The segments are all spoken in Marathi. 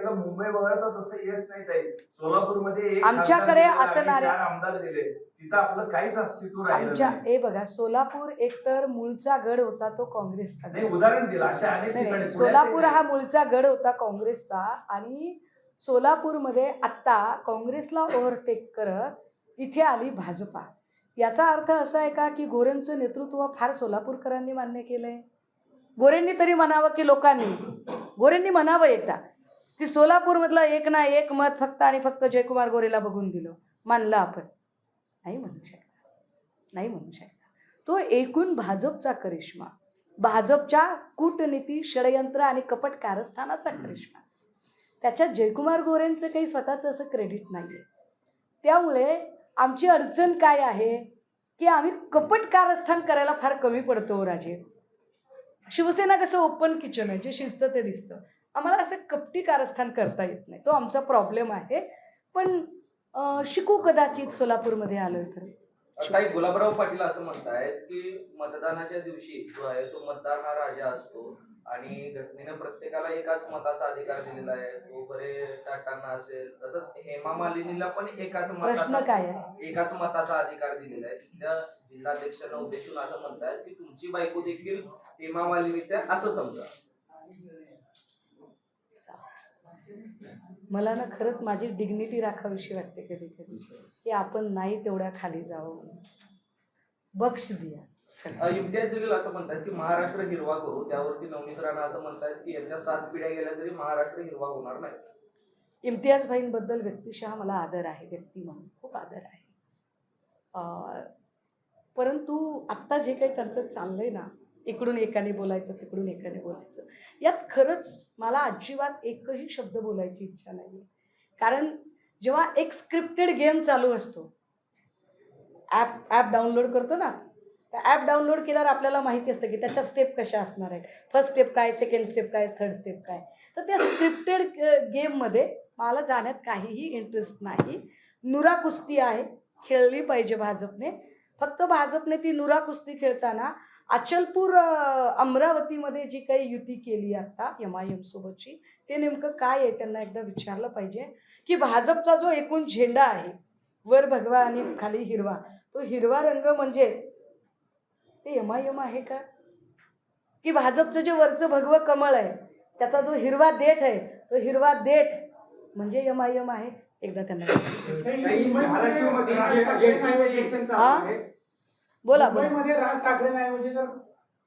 केलं मुंबई वगळता तसं यश नाही ताई. सोलापूरमध्ये आमच्याकडे चार आमदार दिले तिथं आपलं काहीच अस्तित्व आमच्या हे बघा सोलापूर एकतर मूळचा गड होता तो काँग्रेसचा नाही. उदाहरण दिलं. अशा अनेक ठिकाणी सोलापूर हा मूळचा गड होता काँग्रेसचा आणि सोलापूरमध्ये आत्ता काँग्रेसला ओव्हरटेक करत इथे आली भाजपा. याचा अर्थ असा आहे का की गोरेंचं नेतृत्व फार सोलापूरकरांनी मान्य केलंय? गोरेंनी तरी म्हणावं की लोकांनी? गोरेंनी म्हणावं एकदा. की सोलापूरमधलं एक ना एक मत फक्त आणि फक्त जयकुमार गोरेला बघून दिलं मानलं आपण. नाही म्हणू शकता नाही म्हणू शकता तो एकूण भाजपचा करिश्मा. भाजपच्या कूटनीती षडयंत्र आणि कपट कारस्थानाचा करिश्मा. त्याच्यात जयकुमार गोरेंचं काही स्वतःचं असं क्रेडिट नाही आहे त्यामुळे आमची अडचण काय आहे? की आम्ही कपट कारस्थान करायला फार कमी पडतो राजे. शिवसेना कसं ओपन किचन आहे? जे शिजतं ते दिसतं. आम्हाला असं कपटी कारस्थान करता येत नाही. तो आमचा प्रॉब्लेम आहे. पण शिकू कदाचित सोलापूरमध्ये आलोय तर. काही गुलाबराव पाटील असं म्हणतायत की मतदानाच्या दिवशी जो आहे तो मतदार हा राजा असतो आणि घटनेनं प्रत्येकाला एकाच मताचा अधिकार दिलेला आहे. तो बरे टाटांना असेल. तसंच हेमा मालिनीला पण एकाच प्रश्न मताचा काय आहे? एकाच मताचा अधिकार दिलेला आहे. तिथल्या जिल्हाध्यक्षांना उद्देशून असं म्हणतायत की तुमची बायको देखील हेमा मालिनीचे आहे असं समजा. मला ना खरंच माझी डिग्निटी राखावीशी वाटते कधी कधी. की आपण नाही तेवढ्या खाली जावं. बक्ष दिया. इम्तियाज जलील असं म्हणतात की महाराष्ट्र हिरवा करू. त्यावरती नवनीत राणा असं म्हणतात की यांच्या सात पिढ्या गेल्या तरी महाराष्ट्र हिरवा होणार नाही. इम्तियाज भाईंबद्दल व्यक्तिशः मला आदर आहे व्यक्ती म्हणून खूप आदर आहे. परंतु आत्ता जे काही त्यांचं चाललंय ना इकडून एकाने बोलायचं तिकडून एकाने बोलायचं. यात खरंच मला अजिबात एकही शब्द बोलायची इच्छा नाही आहे कारण जेव्हा एक स्क्रिप्टेड गेम चालू असतो ॲप ॲप डाउनलोड करतो ना त्या ॲप डाउनलोड केल्यावर आपल्याला माहिती असतं की त्याच्या स्टेप कशा असणार आहेत. फर्स्ट स्टेप काय सेकंड स्टेप काय थर्ड स्टेप काय? तर त्या स्क्रिप्टेड गेममध्ये मला जाण्यात काहीही इंटरेस्ट नाही. नुरा कुस्ती आहे खेळली पाहिजे भाजपने. फक्त भाजपने ती नुरा कुस्ती खेळताना अचलपूर अमरावतीमध्ये जी काही युती केली आता एम आय एम सोबतची ते नेमकं काय आहे त्यांना एकदा विचारलं पाहिजे. की भाजपचा जो एकूण झेंडा आहे वर भगवा आणि खाली हिरवा तो हिरवा रंग म्हणजे ते एम आय एम आहे का? की भाजपचं जे वरचं भगवं कमळ आहे त्याचा जो हिरवा देठ आहे तो हिरवा देठ म्हणजे एम आय एम आहे? एकदा त्यांना राज? बोला. मुंबईमध्ये राज ठाकरेंऐवजी जर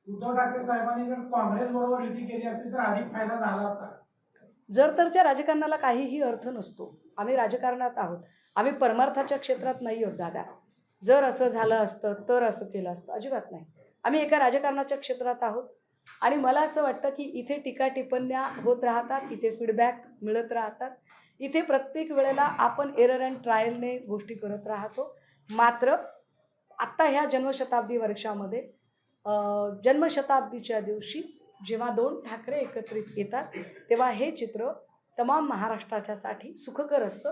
उद्धव ठाकरे साहेबांनी जर काँग्रेस बरोबर युती केली असती तर अधिक फायदा झाला असता. जर तरच्या राजकारणाला काहीही अर्थ नसतो. आम्ही राजकारणात आहोत. आम्ही परमार्थाच्या क्षेत्रात नाही आहोत दादा. जर असं झालं असतं तर असं केलं असतं. अजिबात नाही. आम्ही एका राजकारणाच्या क्षेत्रात आहोत. आणि मला असं वाटतं की इथे टीका टिप्पण्या होत राहतात इथे फीडबॅक मिळत राहतात. इथे प्रत्येक वेळेला आपण एरर अँड ट्रायलने गोष्टी करत राहतो. मात्र आत्ता ह्या जन्मशताब्दी वर्षामध्ये जन्मशताब्दीच्या दिवशी जेव्हा दोन ठाकरे एकत्रित येतात तेव्हा हे चित्र तमाम महाराष्ट्राच्यासाठी सुखकर असतं.